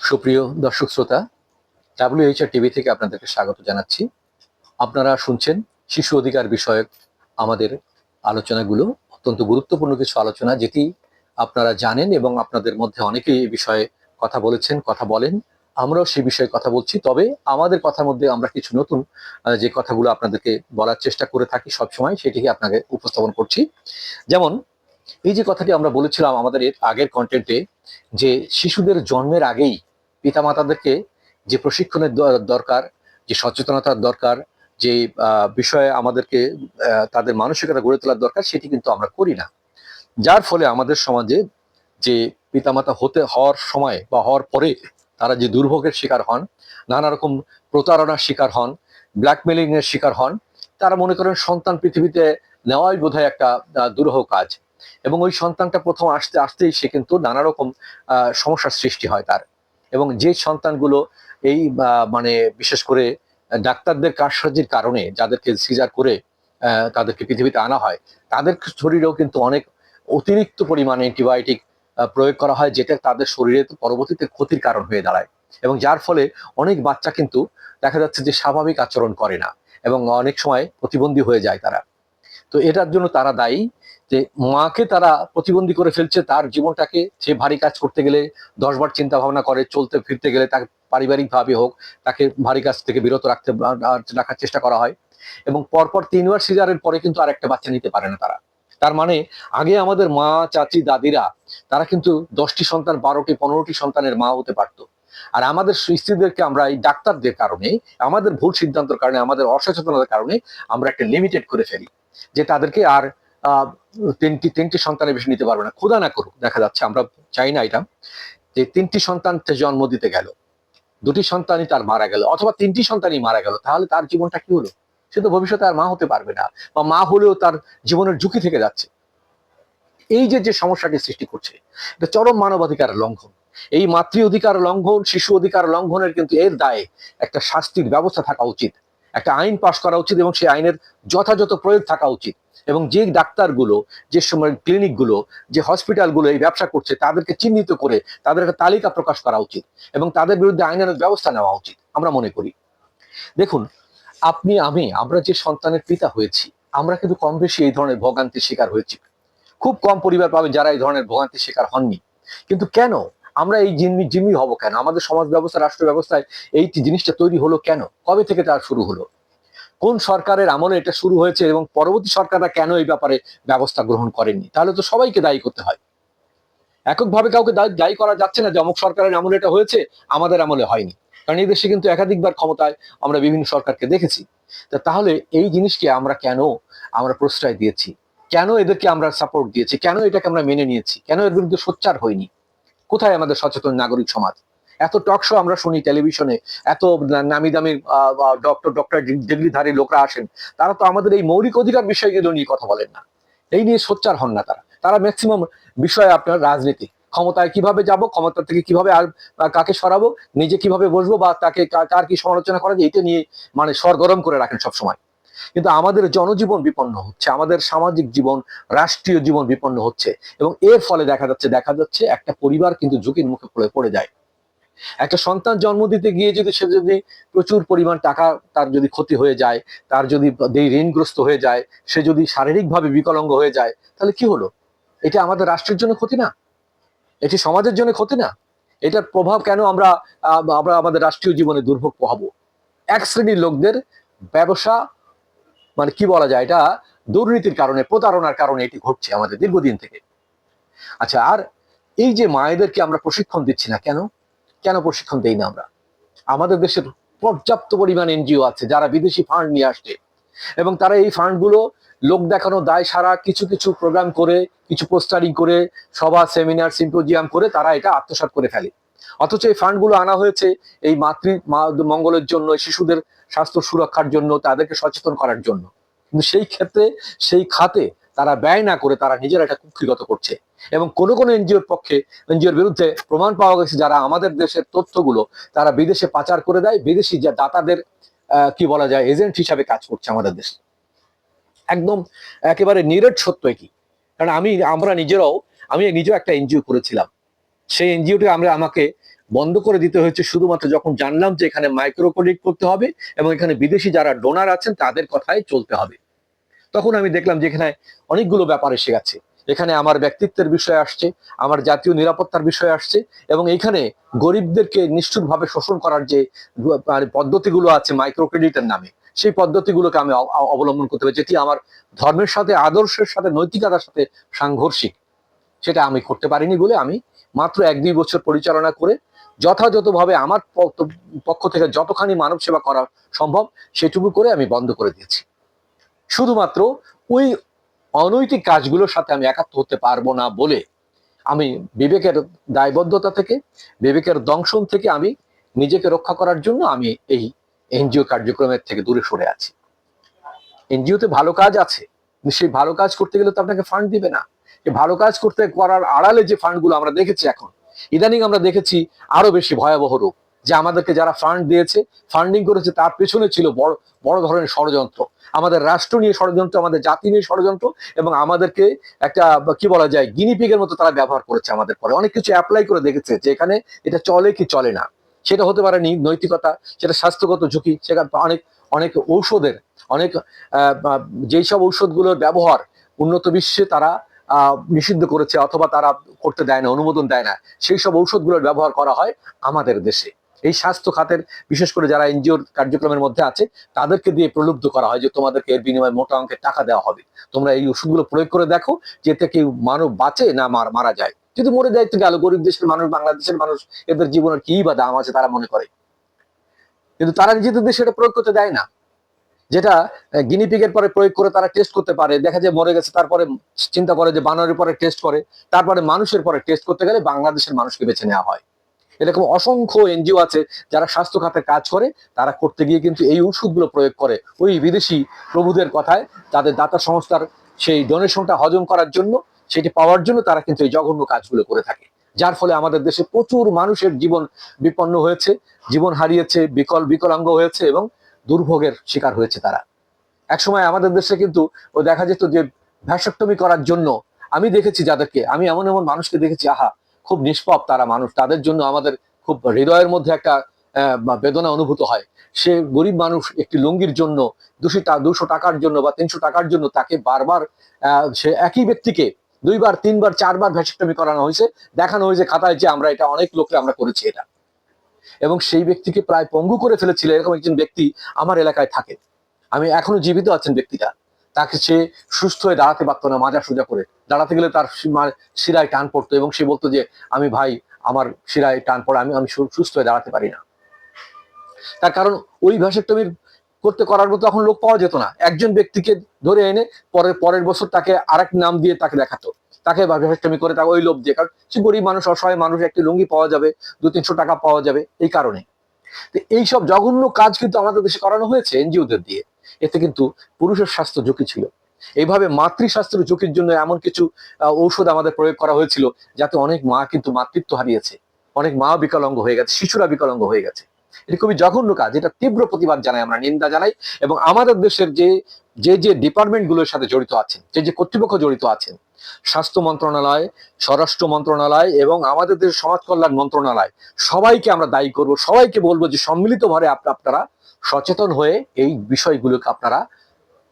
সুপ্রিয় দর্শক শ্রোতা ডাব্লিউএইচআর টিভি থেকে আপনাদেরকে স্বাগত জানাচ্ছি। আপনারা শুনছেন শিশু অধিকার বিষয়ক আমাদের আলোচনাগুলো, অত্যন্ত গুরুত্বপূর্ণ কিছু আলোচনা, যেটি আপনারা জানেন এবং আপনাদের মধ্যে অনেকেই এই বিষয়ে কথা বলেছেন, কথা বলেন। আমরাও সেই বিষয়ে কথা বলছি। তবে আমাদের কথার মধ্যে আমরা কিছু নতুন যে কথাগুলো আপনাদেরকে বলার চেষ্টা করে থাকি সবসময়, সেটিকে আপনাকে উপস্থাপন করছি। যেমন এই যে কথাটি আমরা বলেছিলাম আমাদের এর আগের কন্টেন্টে যে শিশুদের জন্মের আগেই পিতামাতাদেরকে যে প্রশিক্ষণের দরকার, যে সচেতনতার দরকার, যে বিষয়ে আমাদেরকে তাদের মানসিকতা গড়ে তোলার দরকার, সেটি কিন্তু আমরা করি না। যার ফলে আমাদের সমাজে যে পিতামাতা হতে, হওয়ার সময় বা হওয়ার পরে তারা যে দুর্ভোগের শিকার হন, নানা রকম প্রতারণার শিকার হন ব্ল্যাকমেলিং এর শিকার হন, তারা মনে করেন সন্তান পৃথিবীতে নেওয়াই বোধহয় একটা দুরূহ কাজ। এবং ওই সন্তানটা প্রথম আসতে, আসতেই সে কিন্তু নানা রকম সমস্যার সৃষ্টি হয় তার। এবং যে সন্তানগুলো এই মানে বিশেষ করে ডাক্তারদের কারসাজির কারণে যাদেরকে সিজার করে তাদেরকে পৃথিবীতে আনা হয়, তাদের শরীরেও কিন্তু অনেক অতিরিক্ত পরিমাণে অ্যান্টিবায়োটিক প্রয়োগ করা হয়, যেটা তাদের শরীরে পরবর্তীতে ক্ষতির কারণ হয়ে দাঁড়ায়। এবং যার ফলে অনেক বাচ্চা কিন্তু দেখা যাচ্ছে যে স্বাভাবিক আচরণ করে না এবং অনেক সময় প্রতিবন্ধী হয়ে যায় তারা। তো এটার জন্য তারা দায়ী। যে মাকে তারা প্রতিবন্ধী করে ফেলছে, তার জীবনটাকে সে ভারী কাজ করতে গেলে, দশবার চিন্তা ভাবনা করে, চলতে ফিরতে গেলে তাকে পারিবারিকভাবে হোক, তাকে ভারী কাজ থেকে বিরত রাখতে রাখার চেষ্টা করা হয়। এবং পরপর তিনবার সিজারের পরে কিন্তু আর একটা বাচ্চা নিতে পারে না তারা। তার মানে আগে আমাদের মা, চাচি, দাদিরা, তারা কিন্তু দশটি সন্তান, বারোটি, পনেরোটি সন্তানের মা হতে পারতো। আর আমাদের স্ত্রীদেরকে আমরা এই ডাক্তারদের কারণে, আমাদের ভুল সিদ্ধান্তের কারণে, আমাদের অসচেতনতার কারণে আমরা একটা লিমিটেড করে ফেলি। যে তাদেরকে আর তিনটি তিনটি সন্তানের বেশি নিতে পারবে না। ক্ষুধা না করুক, দেখা যাচ্ছে, আমরা চাই না এটা, যে তিনটি সন্তান জন্ম দিতে গেল। দুটি সন্তানই তার মারা গেল, অথবা তিনটি সন্তানই মারা গেল, তাহলে তার জীবনটা কি হলো? সে তো ভবিষ্যতে আর মা হতে পারবে না, বা মা হলেও তার জীবনের ঝুঁকি থেকে যাচ্ছে। এই যে যে সমস্যাটি সৃষ্টি করছে, এটা চরম মানবাধিকার লঙ্ঘন। এই মাতৃ অধিকার লঙ্ঘন, শিশু অধিকার লঙ্ঘনের কিন্তু এর দায়ে একটা শাস্তির ব্যবস্থা থাকা উচিত। একটা আইন পাশ করা উচিত এবং সেই আইনের যথাযথ প্রয়োগ থাকা উচিত। এবং যে ডাক্তারগুলো, যে সময় ক্লিনিকগুলো, যে হসপিটালগুলো এই ব্যবসা করছে, তাদেরকে চিহ্নিত করে তাদের একটা তালিকা প্রকাশ করা উচিত এবং তাদের বিরুদ্ধে আইনানুগ ব্যবস্থা নেওয়া উচিত, আমরা মনে করি। দেখুন, আপনি, আমি, আমরা যে সন্তানের পিতা হয়েছি, আমরা কিন্তু কম বেশি এই ধরনের ভোগান্তির শিকার হয়েছি। খুব কম পরিবার পাবে যারা এই ধরনের ভোগান্তির শিকার হননি। কিন্তু কেন? আমরা এই জিম্মি জিম্মি হব কেন? আমাদের সমাজ ব্যবস্থা, রাষ্ট্র ব্যবস্থায় এই জিনিসটা তৈরি হলো কেন? কবে থেকে তার শুরু হলো? কোন সরকারের আমলে এটা শুরু হয়েছে এবং পরবর্তী সরকাররা কেন এই ব্যাপারে ব্যবস্থা গ্রহণ করেননি? তাহলে তো সবাইকে দায়ী করতে হয়। এককভাবে কাউকে দায়ী- করা যাচ্ছে না যে অমুক সরকারের আমলে এটা হয়েছে, আমাদের আমলে হয়নি। কারণ এই দেশে কিন্তু একাধিকবার ক্ষমতায় আমরা বিভিন্ন সরকারকে দেখেছি। তাহলে এই জিনিসকে আমরা কেন আমরা প্রশ্রয় দিয়েছি? কেন এদেরকে আমরা সাপোর্ট দিয়েছি? কেন এটাকে আমরা মেনে নিয়েছি? কেন এর বিরুদ্ধে সোচ্চার হয়নি কোথায় আমাদের সচেতন নাগরিক সমাজ? এত টক শো আমরা শুনি টেলিভিশনে এত নামি দামি ডক্টর ডক্টর ডিগ্রিধারী লোকরা আসেন, তারা তো আমাদের এই মৌলিক অধিকার বিষয়গুলো নিয়ে কথা বলেন না। এই নিয়ে সোচ্চার হন না তারা। তারা ম্যাক্সিমাম বিষয় আপনার রাজনীতি, ক্ষমতায় কীভাবে যাব, ক্ষমতা থেকে কীভাবে আর কাকে সরাবো, নিজে কীভাবে বসবো বা তাকে কার কি সমালোচনা করা যায়, এটা নিয়ে মানে সরগরম করে রাখেন সবসময়। কিন্তু আমাদের জনজীবন বিপন্ন হচ্ছে, আমাদের সামাজিক জীবন, রাষ্ট্রীয় জীবন বিপন্ন হচ্ছে এবং এর ফলে দেখা যাচ্ছে দেখা যাচ্ছে একটা পরিবার কিন্তু ঝুঁকির মুখে পড়ে পড়ে যায়। একটা সন্তান জন্ম দিতে গিয়ে যদি সে যদি প্রচুর পরিমাণ টাকা তার যদি ক্ষতি হয়ে যায়, তার যদি ঋণগ্রস্ত হয়ে যায়, সে যদি শারীরিকভাবে বিকলাঙ্গ হয়ে যায়, তাহলে কি হলো? এটা আমাদের রাষ্ট্রের জন্য ক্ষতি না? এটি সমাজের জন্য ক্ষতি না? এটার প্রভাব কেন আমরা আমরা আমাদের রাষ্ট্রীয় জীবনে দুর্ভোগ পোহাবো? এক শ্রেণির লোকদের ব্যবসা মানে কি বলা যায়, এটা দুর্নীতির কারণে, প্রতারণার কারণে এটি ঘটছে আমাদের দীর্ঘদিন থেকে। আচ্ছা আর এই যে মায়েদেরকে আমরা প্রশিক্ষণ দিচ্ছি না কেন? কেন প্রশিক্ষণ দেই না আমরা? আমাদের দেশের পর্যাপ্ত পরিমাণ এনজিও আছে, যারা বিদেশি ফান্ড নিয়ে আসছে। এবং তারা এই ফান্ডগুলো লোক দেখানো, দায় সারা, কিছু কিছু প্রোগ্রাম করে, কিছু পোস্টারিং করে, সভা, সেমিনার, সিম্পোজিয়াম করে তারা এটা আত্মসাৎ করে ফেলে। অথচ এই ফান্ডগুলো আনা হয়েছে এই মাতৃ মঙ্গলের জন্য শিশুদের স্বাস্থ্য সুরক্ষার জন্য, তাদেরকে সচেতন করার জন্য। কিন্তু সেই ক্ষেত্রে, সেই খাতে তারা ব্যয় না করে তারা নিজেরা এটা কুক্ষিগত করছে। এবং কোনো কোনো এনজিওর পক্ষে, এনজিওর বিরুদ্ধে প্রমাণ পাওয়া গেছে যারা আমাদের দেশের তথ্যগুলো তারা বিদেশে পাচার করে দেয়, বিদেশি যে দাতাদের কি বলা যায়, এজেন্ট হিসাবে কাজ করছে আমাদের দেশে। একদম একেবারে নিরেট সত্য কি কারণ আমি, আমরা নিজেরাও, আমি নিজেও একটা এনজিও করেছিলাম। সেই এনজিওটি আমরা আমাকে বন্ধ করে দিতে হয়েছে শুধুমাত্র যখন জানলাম যে এখানে মাইক্রো ক্রেডিট করতে হবে এবং এখানে বিদেশি যারা ডোনার আছেন তাদের কথাই চলতে হবে। তখন আমি দেখলাম যে এখানে অনেকগুলো ব্যাপার এসে গেছে। এখানে আমার ব্যক্তিত্বের বিষয় আসছে, আমার জাতীয় নিরাপত্তার বিষয় আসছে এবং এখানে গরিবদেরকে নিষ্ঠুরভাবে শোষণ করার যে মানে পদ্ধতিগুলো আছে মাইক্রো ক্রেডিটের নামে, সেই পদ্ধতিগুলোকে আমি অবলম্বন করতে হবে যেটি আমার ধর্মের সাথে, আদর্শের সাথে, নৈতিকতার সাথে সাংঘর্ষিক। সেটা আমি করতে পারিনি বলে আমি মাত্র এক দুই বছর পরিচালনা করে যথাযথভাবে আমার পক্ষ থেকে যতখানি মানব সেবা করা সম্ভব, সেটুকু করে আমি বন্ধ করে দিয়েছি। শুধুমাত্র ওই অনৈতিক কাজগুলোর সাথে আমি একাত্ম হতে পারব না বলে আমি বিবেকের দায়বদ্ধতা থেকে, বিবেকের দংশন থেকে আমি নিজেকে রক্ষা করার জন্য আমি এই এনজিও কার্যক্রমের থেকে দূরে সরে আছি। এনজিওতে ভালো কাজ আছে সেই ভালো কাজ করতে গেলে তো আপনাকে ফান্ড দিবে না। এই ভালো কাজ করতে করার আড়ালে যে ফান্ডগুলো আমরা দেখেছি এখন, ইদানিং আমরা দেখেছি আরও বেশি ভয়াবহ রূপ, যে আমাদেরকে যারা ফান্ড দিয়েছে, ফান্ডিং করেছে তার পেছনে ছিল বড় বড় ধরনের ষড়যন্ত্র। আমাদের রাষ্ট্র নিয়ে ষড়যন্ত্র, আমাদের জাতি নিয়ে ষড়যন্ত্র এবং আমাদেরকে একটা, কি বলা যায় গিনিপিগের মতো তারা ব্যবহার করেছে আমাদের পরে। অনেক কিছু অ্যাপ্লাই করে দেখেছে যে এখানে এটা চলে কি চলে না। সেটা হতে পারে নৈতিকতা, সেটা স্বাস্থ্যগত ঝুঁকি সেটা অনেক অনেক ঔষধের, অনেক যেই সব ঔষধগুলোর ব্যবহার উন্নত বিশ্বে তারা নিষিদ্ধ করেছে অথবা তারা করতে দেয় না, অনুমোদন দেয় না, সেই সব ঔষধগুলোর ব্যবহার করা হয় আমাদের দেশে। এই স্বাস্থ্য খাতের, বিশেষ করে যারা এনজিওর কার্যক্রমের মধ্যে আছে, তাদেরকে দিয়ে প্রলুব্ধ করা হয় যে তোমাদেরকে এর বিনিময়ে মোটা অঙ্কের টাকা দেওয়া হবে। তোমরা এই ওষুধগুলো প্রয়োগ করে দেখো যে এতে কেউ মানব বাঁচে না মার- মারা যায়। যদি মরে যায়, তো গেল, গরিব দেশের মানুষ, বাংলাদেশের মানুষ, এদের জীবনের কি বা দাম আছে তারা মনে করে। কিন্তু তারা নিজেদের দেশে এটা প্রয়োগ করতে দেয় না। যেটা গিনিপিগের পরে প্রয়োগ করে তারা টেস্ট করতে পারে। দেখা যায় মরে গেছে, তারপরে চিন্তা করে যে বানরের পরে টেস্ট করে, তারপরে মানুষের পরে টেস্ট করতে গেলে বাংলাদেশের মানুষকে বেছে নেওয়া হয়। এরকম অসংখ্য এনজিও আছে যারা স্বাস্থ্য খাতে কাজ করে, তারা করতে গিয়ে কিন্তু এই ওষুধগুলো প্রয়োগ করে। ওই বিদেশি প্রভুদের কথায় তাদের দাতা সংস্থার সেই ডোনেশনটা হজম করার জন্য, সেটি পাওয়ার জন্য তারা কিন্তু এই জঘন্য কাজগুলো করে থাকে। যার ফলে আমাদের দেশে প্রচুর মানুষের জীবন বিপন্ন হয়েছে, জীবন হারিয়েছে, বিকল, বিকলাঙ্গ হয়েছে এবং দুর্ভোগের শিকার হয়েছে তারা। একসময় আমাদের দেশে কিন্তু ও দেখা যেত যে ভ্যাসক্টমি করার জন্য আমি দেখেছি যাদেরকে, আমি এমন এমন মানুষকে দেখেছি, আহা, খুব নিষ্পাপ তারা মানুষ, তাদের জন্য আমাদের খুব হৃদয়ের মধ্যে একটা বেদনা অনুভূত হয়। সে গরিব মানুষ একটি লুঙ্গির জন্য দুশো দুশো টাকার জন্য বা তিনশো টাকার জন্য তাকে বারবার সে একই ব্যক্তিকে দুইবার, তিনবার, চারবার ভ্যাসক্টমি করানো হয়েছে। দেখানো হয়েছে খাতায় যে আমরা এটা অনেক লোককে আমরা করেছি এটা। এবং সেই ব্যক্তিকে প্রায় পঙ্গু করে ফেলেছিল এরকম একজন ব্যক্তি আমার এলাকায় থাকে। আমি এখনও জীবিত আছেন ব্যক্তিটা। তাকে সে সুস্থ হয়ে দাঁড়াতে পারতো না মাজা সোজা করে। দাঁড়াতে গেলে তার শিরায় টান পড়তো এবং সে বলতো যে, আমি ভাই, আমার শিরায় টান পড়ে, আমি আমি সুস্থ হয়ে দাঁড়াতে পারি না। তার কারণ ওই ভ্যাসেক্টমির করতে করার মতো তখন লোক পাওয়া যেত না। একজন ব্যক্তিকে ধরে এনে পরের পরের বছর তাকে আরেক নাম দিয়ে তাকে দেখাতো। তাকে ভ্যাসেক্টমি করে তাকে ওই লোভ দিয়ে। কারণ সে গরিব মানুষ, অসহায় মানুষ, একটি লুঙ্গি পাওয়া যাবে, দু তিনশো টাকা পাওয়া যাবে, এই কারণে। তো এইসব জঘন্য কাজ কিন্তু আমাদের দেশে করানো হয়েছে এনজিওদের দিয়ে। এতে কিন্তু পুরুষের স্বাস্থ্য ঝুঁকি ছিল। এইভাবে মাতৃস্বাস্থ্যের ঝুঁকির জন্য এমন কিছু ঔষধ আমাদের প্রয়োগ করা হয়েছিল, যাতে অনেক মা কিন্তু মাতৃত্ব হারিয়েছে। অনেক মা বিকলাঙ্গ হয়ে গেছে, শিশুরা বিকলাঙ্গ হয়ে গেছে। এটা খুবই জঘন্য কাজ, এটা তীব্র প্রতিবাদ জানাই আমরা, নিন্দা জানাই এবং আমাদের দেশের যে যে যে ডিপার্টমেন্টগুলোর সাথে জড়িত আছেন, যে যে কর্তৃপক্ষ জড়িত আছেন স্বাস্থ্য মন্ত্রণালয়, স্বরাষ্ট্র মন্ত্রণালয় এবং আমাদের দেশের সমাজ কল্যাণ মন্ত্রণালয় সবাইকে আমরা দায়ী করব, সবাইকে বলব যে সম্মিলিতভাবে আপ- আপনারা সচেতন হয়ে এই বিষয়গুলোকে আপনারা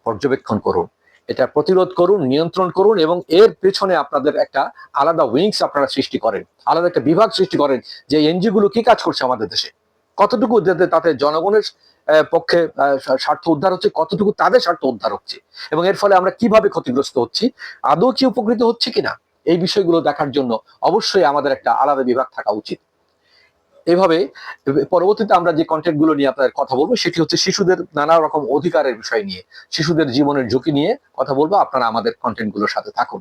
পর্যবেক্ষণ করুন। এটা প্রতিরোধ করুন, নিয়ন্ত্রণ করুন এবং এর পেছনে আপনাদের একটা আলাদা উইংস আপনারা সৃষ্টি করেন, আলাদা একটা বিভাগ সৃষ্টি করেন যে এনজিও গুলো কি কাজ করছে আমাদের দেশে। কতটুকু তাতে জনগণের পক্ষে স্বার্থ উদ্ধার হচ্ছে, কতটুকু তাদের স্বার্থ উদ্ধার হচ্ছে? এবং এর ফলে আমরা কীভাবে ক্ষতিগ্রস্ত হচ্ছি? আদৌ কি উপকৃত হচ্ছে কিনা? এই বিষয়গুলো দেখার জন্য অবশ্যই আমাদের একটা আলাদা বিভাগ থাকা উচিত। এভাবে, পরবর্তীতে আমরা যে কন্টেন্টগুলো নিয়ে আপনাদের কথা বলব, সেটি হচ্ছে শিশুদের নানা রকম অধিকারের বিষয় নিয়ে, শিশুদের জীবনের ঝুঁকি নিয়ে কথা বলব। আপনারা আমাদের কন্টেন্টগুলোর সাথে থাকুন।